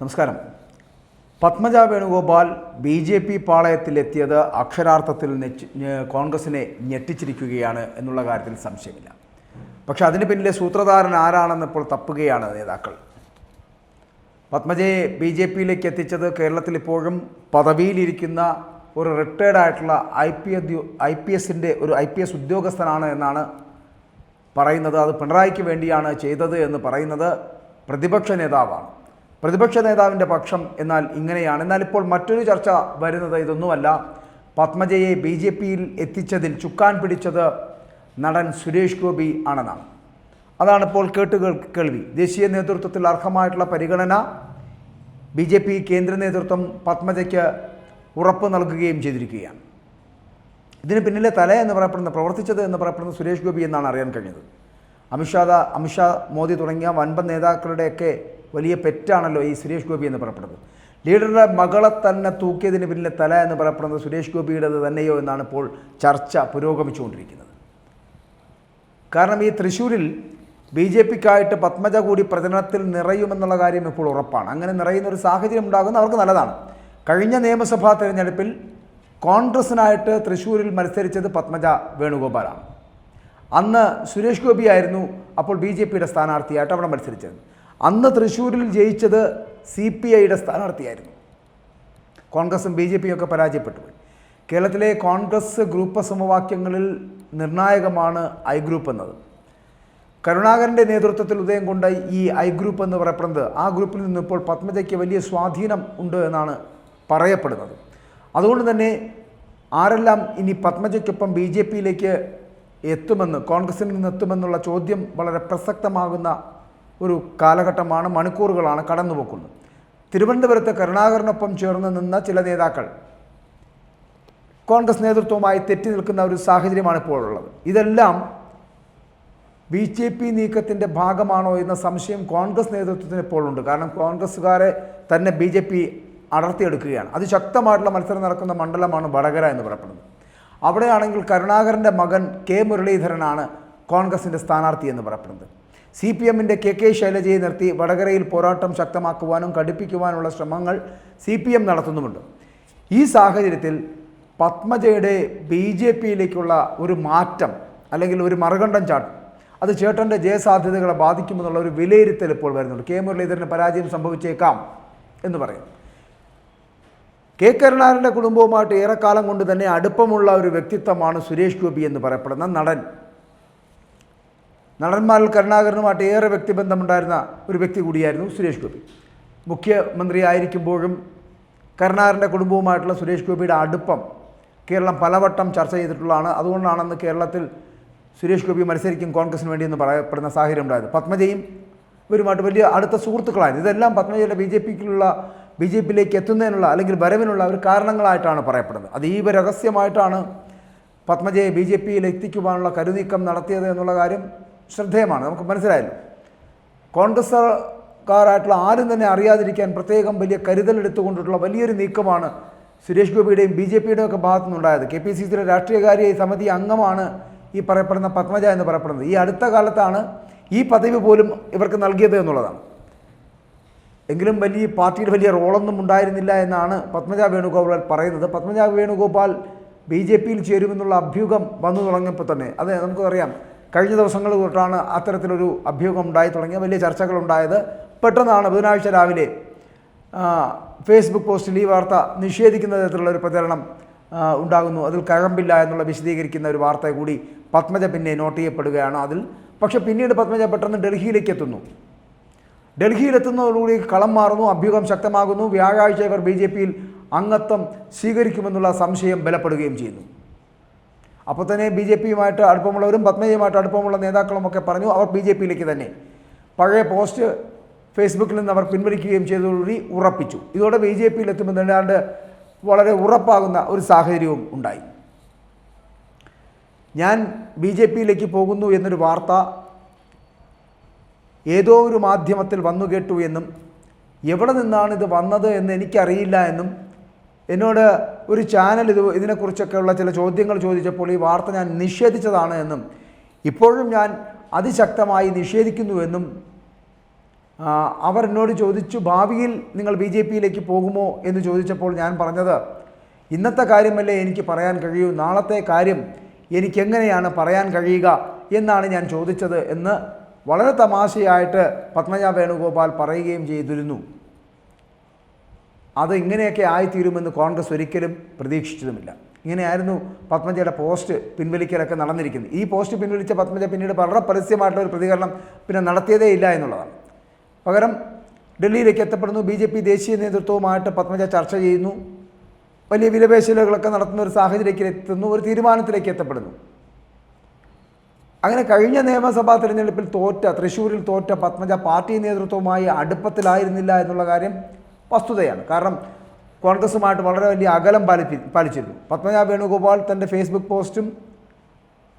നമസ്കാരം. Padmaja Venugopal B J P പാളയത്തിലെത്തിയത് അക്ഷരാർത്ഥത്തിൽ കോൺഗ്രസിനെ ഞെട്ടിച്ചിരിക്കുകയാണ് എന്നുള്ള കാര്യത്തിൽ സംശയമില്ല. പക്ഷെ അതിന് പിന്നിലെ സൂത്രധാരൻ ആരാണെന്ന് ഇപ്പോൾ തപ്പുകയാണ് നേതാക്കൾ. പത്മജയെ ബി ജെ പിയിലേക്ക് എത്തിച്ചത് കേരളത്തിൽ ഇപ്പോഴും പദവിയിലിരിക്കുന്ന ഒരു റിട്ടയർഡ് ആയിട്ടുള്ള ഐ പി ഐ പി എസിന്റെ ഒരു ഐ പി എസ് ഉദ്യോഗസ്ഥനാണ് എന്നാണ് പറയുന്നത്. അത് പിണറായിക്ക് വേണ്ടിയാണ് ചെയ്തത് എന്ന് പറയുന്നത് പ്രതിപക്ഷ നേതാവാണ്. പ്രതിപക്ഷ നേതാവിന്റെ പക്ഷം എന്നാൽ ഇങ്ങനെയാണ്. എന്നാൽ ഇപ്പോൾ മറ്റൊരു ചർച്ച വരുന്നത് ഇതൊന്നുമല്ല. പത്മജയെ ബി ജെ പിയിൽ എത്തിച്ചതിൽ ചുക്കാൻ പിടിച്ചത് നടൻ സുരേഷ് ഗോപി ആണെന്നാണ്. അതാണ് ഇപ്പോൾ കേട്ട് കേൾവി. ദേശീയ നേതൃത്വത്തിൽ അർഹമായിട്ടുള്ള പരിഗണന ബി ജെ പി കേന്ദ്ര നേതൃത്വം പത്മജയ്ക്ക് ഉറപ്പ് നൽകുകയും ചെയ്തിരിക്കുകയാണ്. ഇതിന് പിന്നിലെ തല എന്ന് പറയപ്പെടുന്ന പ്രവർത്തിച്ചത് എന്ന് പറയപ്പെടുന്ന സുരേഷ് ഗോപി എന്നാണ് അറിയാൻ കഴിഞ്ഞത്. അമിത്ഷാ അമിത്ഷാ മോദി തുടങ്ങിയ വൻപൻ നേതാക്കളുടെയൊക്കെ വലിയ പെറ്റാണല്ലോ ഈ സുരേഷ് ഗോപി എന്ന് പറയപ്പെടുന്നത്. ലീഡറുടെ മകളെ തന്നെ തൂക്കിയതിന് പിന്നിലെ തല എന്ന് പറയപ്പെടുന്നത് സുരേഷ് ഗോപിയുടേത് തന്നെയോ എന്നാണ് ഇപ്പോൾ ചർച്ച പുരോഗമിച്ചുകൊണ്ടിരിക്കുന്നത്. കാരണം ഈ തൃശ്ശൂരിൽ ബി ജെ പിക്കായിട്ട് പത്മജ കൂടി പ്രചരണത്തിൽ നിറയുമെന്നുള്ള കാര്യം ഇപ്പോൾ ഉറപ്പാണ്. അങ്ങനെ നിറയുന്ന ഒരു സാഹചര്യം ഉണ്ടാകുന്ന അവർക്ക് നല്ലതാണ്. കഴിഞ്ഞ നിയമസഭാ തെരഞ്ഞെടുപ്പിൽ കോൺഗ്രസിനായിട്ട് തൃശ്ശൂരിൽ മത്സരിച്ചത് പത്മജ വേണുഗോപാലാണ്. അന്ന് സുരേഷ് ഗോപിയായിരുന്നു അപ്പോൾ ബി ജെ പിയുടെ സ്ഥാനാർത്ഥിയായിട്ട് അവിടെ മത്സരിച്ചത്. അന്ന് തൃശ്ശൂരിൽ ജയിച്ചത് സി പി ഐയുടെ സ്ഥാനാർത്ഥിയായിരുന്നു. കോൺഗ്രസും ബി ജെ പിയും ഒക്കെ പരാജയപ്പെട്ടു കേരളത്തിലെ കോൺഗ്രസ് ഗ്രൂപ്പ് സമവാക്യങ്ങളിൽ നിർണായകമാണ് ഐ ഗ്രൂപ്പ് എന്നത്. കരുണാകരന്റെ നേതൃത്വത്തിൽ ഉദയം കൊണ്ട ഈ ഐ ഗ്രൂപ്പ് എന്ന് പറയപ്പെടുന്നത് ആ ഗ്രൂപ്പിൽ നിന്ന് ഇപ്പോൾ പത്മജയ്ക്ക് വലിയ സ്വാധീനം ഉണ്ട് എന്നാണ് പറയപ്പെടുന്നത്. അതുകൊണ്ട് തന്നെ ആരെല്ലാം ഇനി പത്മജയ്ക്കൊപ്പം ബി ജെ പിയിലേക്ക് എത്തുമെന്ന് കോൺഗ്രസിൽ നിന്ന് എത്തുമെന്നുള്ള ചോദ്യം വളരെ പ്രസക്തമാകുന്ന ഒരു കാലഘട്ടമാണ് മണിക്കൂറുകളാണ് കടന്നുപോക്കുന്നത്. തിരുവനന്തപുരത്ത് കരുണാകരനൊപ്പം ചേർന്ന് നിന്ന ചില നേതാക്കൾ കോൺഗ്രസ് നേതൃത്വവുമായി തെറ്റി നിൽക്കുന്ന ഒരു സാഹചര്യമാണ് ഇപ്പോഴുള്ളത്. ഇതെല്ലാം ബി ജെ പി നീക്കത്തിന്റെ ഭാഗമാണോ എന്ന സംശയം കോൺഗ്രസ് നേതൃത്വത്തിന് ഇപ്പോഴുണ്ട്. കാരണം കോൺഗ്രസ്സുകാരെ തന്നെ ബി ജെ പി അടർത്തിയെടുക്കുകയാണ്. അത് ശക്തമായിട്ടുള്ള മത്സരം നടക്കുന്ന മണ്ഡലമാണ് വടകര എന്ന് പറയപ്പെടുന്നത്. അവിടെയാണെങ്കിൽ കരുണാകരന്റെ മകൻ കെ മുരളീധരനാണ് കോൺഗ്രസിന്റെ സ്ഥാനാർത്ഥി എന്ന് പറയപ്പെടുന്നത്. സി പി എമ്മിന്റെ കെ കെ ശൈലജയെ നിർത്തി വടകരയിൽ പോരാട്ടം ശക്തമാക്കുവാനും കടുപ്പിക്കുവാനുള്ള ശ്രമങ്ങൾ സി പി എം നടത്തുന്നുമുണ്ട്. ഈ സാഹചര്യത്തിൽ പത്മജയുടെ ബി ജെ പിയിലേക്കുള്ള ഒരു മാറ്റം അല്ലെങ്കിൽ ഒരു മറുകണ്ഠം ചാട്ടം അത് ചേട്ടന്റെ ജയസാധ്യതകളെ ബാധിക്കുമെന്നുള്ള ഒരു വിലയിരുത്തൽ ഇപ്പോൾ വരുന്നുണ്ട്. കെ മുരളീധരന് പരാജയം സംഭവിച്ചേക്കാം എന്ന് പറയും. കെ കരുണാകരന്റെ കുടുംബവുമായിട്ട് ഏറെക്കാലം കൊണ്ട് തന്നെ അടുപ്പമുള്ള ഒരു വ്യക്തിത്വമാണ് സുരേഷ് ഗോപി എന്ന് പറയപ്പെടുന്ന നടൻ. നടന്മാരിൽ കരുണാകരനുമായിട്ട് ഏറെ വ്യക്തിബന്ധമുണ്ടായിരുന്ന ഒരു വ്യക്തി കൂടിയായിരുന്നു സുരേഷ് ഗോപി. മുഖ്യമന്ത്രി ആയിരിക്കുമ്പോഴും കരുണാകരന്റെ കുടുംബവുമായിട്ടുള്ള സുരേഷ് ഗോപിയുടെ അടുപ്പം കേരളം പലവട്ടം ചർച്ച ചെയ്തിട്ടുള്ളതാണ്. അതുകൊണ്ടാണെന്ന് കേരളത്തിൽ സുരേഷ് ഗോപി മത്സരിക്കും കോൺഗ്രസിന് വേണ്ടി എന്ന് പറയപ്പെടുന്ന സാഹചര്യം ഉണ്ടായത് പത്മജയും ഇവരുമായിട്ട് വലിയ അടുത്ത സുഹൃത്തുക്കളായിരുന്നു. ഇതെല്ലാം പത്മജയുടെ ബി ജെ പിക്കുള്ള ബി ജെ പിയിലേക്ക് എത്തുന്നതിനുള്ള അല്ലെങ്കിൽ വരവിനുള്ള ഒരു കാരണങ്ങളായിട്ടാണ് പറയപ്പെടുന്നത്. അതീവ രഹസ്യമായിട്ടാണ് പത്മജയെ ബി ജെ പിയിൽ എത്തിക്കുവാനുള്ള കരുനീക്കം നടത്തിയത് എന്നുള്ള കാര്യം ശ്രദ്ധേയമാണ്. നമുക്ക് മനസ്സിലായല്ലോ. കോൺഗ്രസ്സുകാരായിട്ടുള്ള ആരും തന്നെ അറിയാതിരിക്കാൻ പ്രത്യേകം വലിയ കരുതൽ എടുത്തുകൊണ്ടിട്ടുള്ള വലിയൊരു നീക്കമാണ് സുരേഷ് ഗോപിയുടെയും ബി ജെ പിയുടെയും ഒക്കെ ഭാഗത്തു നിന്നുണ്ടായത് കെ പി സി സിയുടെ രാഷ്ട്രീയകാര്യ സമിതി അംഗമാണ് ഈ പറയപ്പെടുന്ന പത്മജ എന്ന് പറയപ്പെടുന്നത്. ഈ അടുത്ത കാലത്താണ് ഈ പദവി പോലും ഇവർക്ക് നൽകിയത് എന്നുള്ളതാണ്. എങ്കിലും വലിയ പാർട്ടിയുടെ വലിയ റോളൊന്നും ഉണ്ടായിരുന്നില്ല എന്നാണ് പത്മജ വേണുഗോപാൽ പറയുന്നത്. പത്മജ വേണുഗോപാൽ ബി ജെ പിയിൽ ചേരുമെന്നുള്ള അഭ്യൂഹം വന്നു തുടങ്ങിയപ്പോൾ തന്നെ. അതെ നമുക്കറിയാം. കഴിഞ്ഞ ദിവസങ്ങൾ തൊട്ടാണ് അത്തരത്തിലൊരു അഭ്യൂഹം ഉണ്ടായി തുടങ്ങിയ വലിയ ചർച്ചകൾ ഉണ്ടായത് പെട്ടെന്നാണ് ബുധനാഴ്ച രാവിലെ ഫേസ്ബുക്ക് പോസ്റ്റിൽ ഈ വാർത്ത നിഷേധിക്കുന്ന തരത്തിലുള്ള ഒരു പ്രചരണം ഉണ്ടാകുന്നു. അതിൽ കഴമ്പില്ല എന്നുള്ള വിശദീകരിക്കുന്ന ഒരു വാർത്ത കൂടി പത്മജ പിന്നെ നോട്ട് ചെയ്യപ്പെടുകയാണ് അതിൽ. പക്ഷേ പിന്നീട് പത്മജ പെട്ടെന്ന് ഡൽഹിയിലേക്ക് എത്തുന്നു. ഡൽഹിയിലെത്തുന്നതോടുകൂടി കളം മാറുന്നു അഭ്യൂഹം ശക്തമാകുന്നു. വ്യാഴാഴ്ച ഇവർ ബി ജെ പിയിൽ അംഗത്വം സ്വീകരിക്കുമെന്നുള്ള സംശയം ബലപ്പെടുകയും ചെയ്യുന്നു. അപ്പോൾ തന്നെ ബി ജെ പിയുമായിട്ട് അടുപ്പമുള്ളവരും പത്മജയുമായിട്ട് അടുപ്പമുള്ള നേതാക്കളും ഒക്കെ പറഞ്ഞു അവർ ബി ജെ പിയിലേക്ക് തന്നെ. പഴയ പോസ്റ്റ് ഫേസ്ബുക്കിൽ നിന്ന് അവർ പിൻവലിക്കുകയും ചെയ്തതോടുകൂടി ഉറപ്പിച്ചു. ഇതോടെ ബി ജെ പിയിൽ എത്തുമെന്ന് വളരെ ഉറപ്പാകുന്ന ഒരു സാഹചര്യവും ഉണ്ടായി. ഞാൻ ബി ജെ പിയിലേക്ക് പോകുന്നു എന്നൊരു വാർത്ത ഏതോ ഒരു മാധ്യമത്തിൽ വന്നു കേട്ടു എന്നും എവിടെ നിന്നാണ് ഇത് വന്നത് എന്ന് എനിക്കറിയില്ല എന്നും എന്നോട് ഒരു ചാനൽ ഇത് ഇതിനെക്കുറിച്ചൊക്കെയുള്ള ചില ചോദ്യങ്ങൾ ചോദിച്ചപ്പോൾ ഈ വാർത്ത ഞാൻ നിഷേധിച്ചതാണ് എന്നും ഇപ്പോഴും ഞാൻ അതിശക്തമായി നിഷേധിക്കുന്നുവെന്നും അവർ എന്നോട് ചോദിച്ചു ഭാവിയിൽ നിങ്ങൾ ബി ജെ പിയിലേക്ക് പോകുമോ? എന്ന് ചോദിച്ചപ്പോൾ ഞാൻ പറഞ്ഞത് ഇന്നത്തെ കാര്യമല്ലേ എനിക്ക് പറയാൻ കഴിയൂ നാളത്തെ കാര്യം എനിക്കെങ്ങനെയാണ് പറയാൻ കഴിയുക? എന്നാണ് ഞാൻ ചോദിച്ചത് എന്ന് വളരെ തമാശയായിട്ട് പത്മജ വേണുഗോപാൽ പറയുകയും ചെയ്തിരുന്നു. അത് ഇങ്ങനെയൊക്കെ ആയിത്തീരുമെന്ന് കോൺഗ്രസ് ഒരിക്കലും പ്രതീക്ഷിച്ചതുമില്ല. ഇങ്ങനെയായിരുന്നു പത്മജയുടെ പോസ്റ്റ് പിൻവലിക്കലൊക്കെ നടന്നിരിക്കുന്നത്. ഈ പോസ്റ്റ് പിൻവലിച്ച പത്മജ പിന്നീട് വളരെ പരസ്യമായിട്ടുള്ള ഒരു പ്രതികരണം പിന്നെ നടത്തിയതേ ഇല്ല എന്നുള്ളതാണ്. പകരം ഡൽഹിയിലേക്ക് എത്തപ്പെടുന്നു. ബി ജെ പി ദേശീയ നേതൃത്വവുമായിട്ട് പത്മജ ചർച്ച ചെയ്യുന്നു. വലിയ വിലപേശലുകളൊക്കെ നടത്തുന്ന ഒരു സാഹചര്യത്തിൽ എത്തുന്നു. ഒരു തീരുമാനത്തിലേക്ക് എത്തപ്പെടുന്നു. അങ്ങനെ കഴിഞ്ഞ നിയമസഭാ തിരഞ്ഞെടുപ്പിൽ തോറ്റ തൃശ്ശൂരിൽ തോറ്റ പത്മജ പാർട്ടി നേതൃത്വവുമായി അടുപ്പത്തിലായിരുന്നില്ല എന്നുള്ള കാര്യം വസ്തുതയാണ്. കാരണം കോൺഗ്രസുമായിട്ട് വളരെ വലിയ അകലം പാലിപ്പി പാലിച്ചിരുന്നു. പത്മജ വേണുഗോപാൽ തന്റെ ഫേസ്ബുക്ക് പോസ്റ്റും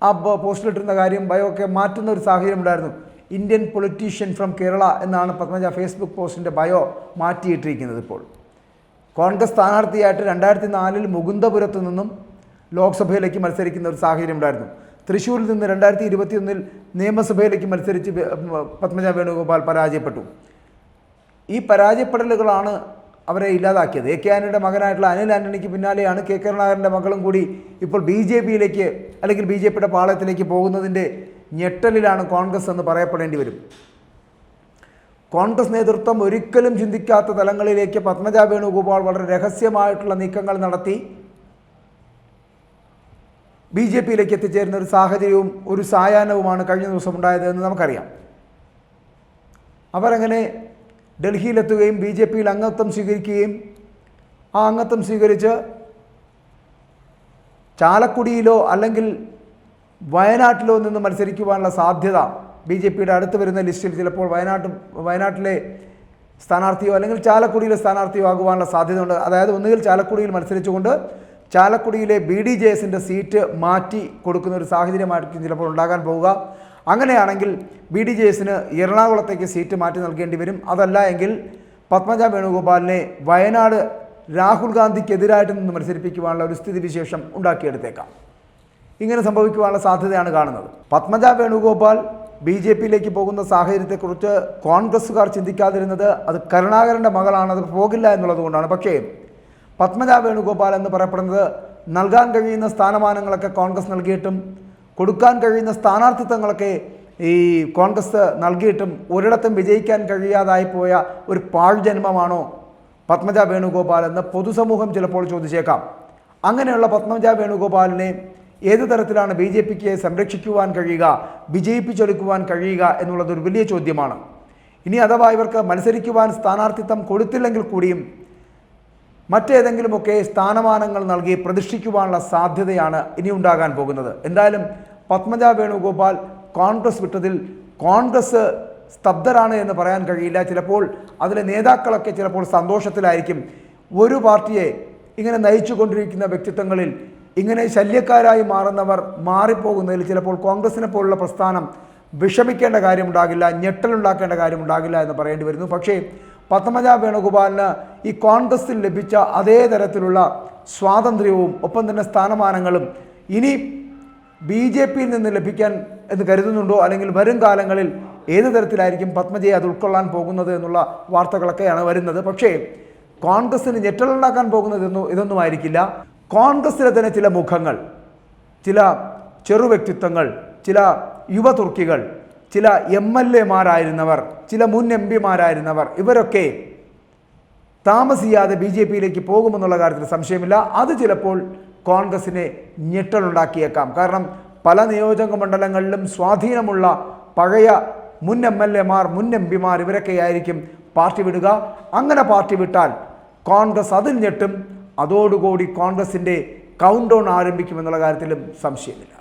ആ പോസ്റ്റിലിട്ടിരുന്ന കാര്യം ബയോ ഒക്കെ മാറ്റുന്ന ഒരു സാഹചര്യം ഉണ്ടായിരുന്നു. ഇന്ത്യൻ പൊളിറ്റീഷ്യൻ ഫ്രം കേരള എന്നാണ് പത്മജ ഫേസ്ബുക്ക് പോസ്റ്റിന്റെ ബയോ മാറ്റിയിട്ടിരിക്കുന്നത് ഇപ്പോൾ. കോൺഗ്രസ് സ്ഥാനാർത്ഥിയായിട്ട് രണ്ടായിരത്തി നാലിൽ മുകുന്ദപുരത്ത് നിന്നും ലോക്സഭയിലേക്ക് മത്സരിക്കുന്ന ഒരു സാഹചര്യം ഉണ്ടായിരുന്നു. തൃശ്ശൂരിൽ നിന്ന് രണ്ടായിരത്തി ഇരുപത്തിയൊന്നിൽ നിയമസഭയിലേക്ക് മത്സരിച്ച് പത്മജ വേണുഗോപാൽ പരാജയപ്പെട്ടു. ഈ പരാജയപ്പെടലുകളാണ് അവരെ ഇല്ലാതാക്കിയത്. എ കെ ആന്റണിയുടെ മകനായിട്ടുള്ള അനിൽ ആന്റണിക്ക് പിന്നാലെയാണ് കെ കരുണാകരന്റെ മകളും കൂടി ഇപ്പോൾ ബി ജെ പിയിലേക്ക് അല്ലെങ്കിൽ ബി ജെ പിയുടെ പാളയത്തിലേക്ക് പോകുന്നതിന്റെ ഞെട്ടലിലാണ് കോൺഗ്രസ് എന്ന് പറയപ്പെടേണ്ടി വരും. കോൺഗ്രസ് നേതൃത്വം ഒരിക്കലും ചിന്തിക്കാത്ത തലങ്ങളിലേക്ക് പത്മജ വേണുഗോപാൽ വളരെ രഹസ്യമായിട്ടുള്ള നീക്കങ്ങൾ നടത്തി ബി ജെ പിയിലേക്ക് എത്തിച്ചേരുന്ന ഒരു സാഹചര്യവും ഒരു സായാഹ്നവുമാണ് കഴിഞ്ഞ ദിവസം ഉണ്ടായത് എന്ന് നമുക്കറിയാം. അവരങ്ങനെ ഡൽഹിയിലെത്തുകയും ബി ജെ പിയിൽ അംഗത്വം സ്വീകരിക്കുകയും ആ അംഗത്വം സ്വീകരിച്ച് ചാലക്കുടിയിലോ അല്ലെങ്കിൽ വയനാട്ടിലോ നിന്ന് മത്സരിക്കുവാനുള്ള സാധ്യത ബി ജെ പിയുടെ അടുത്ത് വരുന്ന ലിസ്റ്റിൽ ചിലപ്പോൾ വയനാട്ട് വയനാട്ടിലെ സ്ഥാനാർത്ഥിയോ അല്ലെങ്കിൽ ചാലക്കുടിയിലെ സ്ഥാനാർത്ഥിയോ ആകുവാനുള്ള സാധ്യതയുണ്ട്. അതായത് ഒന്നുകിൽ ചാലക്കുടിയിൽ മത്സരിച്ചുകൊണ്ട് ചാലക്കുടിയിലെ ബി ഡി ജെ എസിന്റെ സീറ്റ് മാറ്റി കൊടുക്കുന്ന ഒരു സാഹചര്യമായിരിക്കും ചിലപ്പോൾ ഉണ്ടാകാൻ പോവുക. അങ്ങനെയാണെങ്കിൽ ബി ഡി ജെ എസിന് എറണാകുളത്തേക്ക് സീറ്റ് മാറ്റി നൽകേണ്ടി വരും. അതല്ല എങ്കിൽ പത്മജ വേണുഗോപാലിനെ വയനാട് രാഹുൽ ഗാന്ധിക്കെതിരായിട്ട് നിന്ന് മത്സരിപ്പിക്കുവാനുള്ള ഒരു സ്ഥിതിവിശേഷം ഉണ്ടാക്കിയെടുത്തേക്കാം. ഇങ്ങനെ സംഭവിക്കുവാനുള്ള സാധ്യതയാണ് കാണുന്നത്. പത്മജ വേണുഗോപാൽ ബി ജെ പിയിലേക്ക് പോകുന്ന സാഹചര്യത്തെക്കുറിച്ച് കോൺഗ്രസ്സുകാർ ചിന്തിക്കാതിരുന്നത് അത് കരുണാകരന്റെ മകളാണ് അത് പോകില്ല എന്നുള്ളത് കൊണ്ടാണ്. പക്ഷേ പത്മജ വേണുഗോപാൽ എന്ന് പറയപ്പെടുന്നത് നൽകാൻ കഴിയുന്ന സ്ഥാനമാനങ്ങളൊക്കെ കോൺഗ്രസ് നൽകിയിട്ടും കൊടുക്കാൻ കഴിയുന്ന സ്ഥാനാർത്ഥിത്വങ്ങളൊക്കെ ഈ കോൺഗ്രസ് നൽകിയിട്ടും ഒരിടത്തും വിജയിക്കാൻ കഴിയാതായി പോയ ഒരു പാഴ്ജന്മമാണോ പത്മജ വേണുഗോപാൽ എന്ന് പൊതുസമൂഹം ചിലപ്പോൾ ചോദിച്ചേക്കാം. അങ്ങനെയുള്ള പത്മജ വേണുഗോപാലിനെ ഏത് തരത്തിലാണ് ബി ജെ പിക്ക് സംരക്ഷിക്കുവാൻ കഴിയുക വിജയിപ്പിച്ചെടുക്കുവാൻ കഴിയുക എന്നുള്ളത് ഒരു വലിയ ചോദ്യമാണ്. ഇനി അഥവാ ഇവർക്ക് മത്സരിക്കുവാൻ സ്ഥാനാർത്ഥിത്വം കൊടുത്തില്ലെങ്കിൽ കൂടിയും മറ്റേതെങ്കിലുമൊക്കെ സ്ഥാനമാനങ്ങൾ നൽകി പ്രതിഷ്ഠിക്കുവാനുള്ള സാധ്യതയാണ് ഇനി ഉണ്ടാകാൻ പോകുന്നത്. എന്തായാലും പത്മജ വേണുഗോപാൽ കോൺഗ്രസ് വിട്ടതിൽ കോൺഗ്രസ് സ്തബ്ധരാണ് എന്ന് പറയാൻ കഴിയില്ല. ചിലപ്പോൾ അതിലെ നേതാക്കളൊക്കെ ചിലപ്പോൾ സന്തോഷത്തിലായിരിക്കും. ഒരു പാർട്ടിയെ ഇങ്ങനെ നയിച്ചു കൊണ്ടിരിക്കുന്ന വ്യക്തിത്വങ്ങളിൽ ഇങ്ങനെ ശല്യക്കാരായി മാറുന്നവർ മാറിപ്പോകുന്നതിൽ ചിലപ്പോൾ കോൺഗ്രസിനെ പോലുള്ള പ്രസ്ഥാനം വിഷമിക്കേണ്ട കാര്യമുണ്ടാകില്ല ഞെട്ടലുണ്ടാക്കേണ്ട കാര്യമുണ്ടാകില്ല എന്ന് പറയേണ്ടി വരുന്നു. പക്ഷേ പത്മജ വേണുഗോപാലിന് ഈ കോൺഗ്രസിൽ ലഭിച്ച അതേ തരത്തിലുള്ള സ്വാതന്ത്ര്യവും ഒപ്പം തന്നെ സ്ഥാനമാനങ്ങളും ഇനി ബി ജെ പിയിൽ നിന്ന് ലഭിക്കാൻ എന്ന് കരുതുന്നുണ്ടോ? അല്ലെങ്കിൽ വരും കാലങ്ങളിൽ ഏത് തരത്തിലായിരിക്കും പത്മജയെ അത് ഉൾക്കൊള്ളാൻ പോകുന്നത് എന്നുള്ള വാർത്തകളൊക്കെയാണ് വരുന്നത്. പക്ഷേ കോൺഗ്രസിന് ഞെട്ടലുണ്ടാക്കാൻ പോകുന്നത് ഇതൊന്നും ആയിരിക്കില്ല. കോൺഗ്രസിലെ തന്നെ ചില മുഖങ്ങൾ ചില ചെറു വ്യക്തിത്വങ്ങൾ ചില യുവ തുർക്കികൾ ചില എം എൽ എമാരായിരുന്നവർ ചില മുൻ എം പിമാരായിരുന്നവർ ഇവരൊക്കെ താമസിയാതെ ബി ജെ പിയിലേക്ക് പോകുമെന്നുള്ള കാര്യത്തിൽ സംശയമില്ല. അത് ചിലപ്പോൾ കോൺഗ്രസിനെ ഞെട്ടലുണ്ടാക്കിയേക്കാം. കാരണം പല നിയോജക മണ്ഡലങ്ങളിലും സ്വാധീനമുള്ള പഴയ മുൻ എം എൽ എമാർ മുൻ എം പിമാർ ഇവരൊക്കെയായിരിക്കും പാർട്ടി വിടുക. അങ്ങനെ പാർട്ടി വിട്ടാൽ കോൺഗ്രസ് അതിൽ ഞെട്ടും. അതോടുകൂടി കോൺഗ്രസിന്റെ കൗണ്ട് ഡൗൺ ആരംഭിക്കുമെന്നുള്ള കാര്യത്തിലും സംശയമില്ല.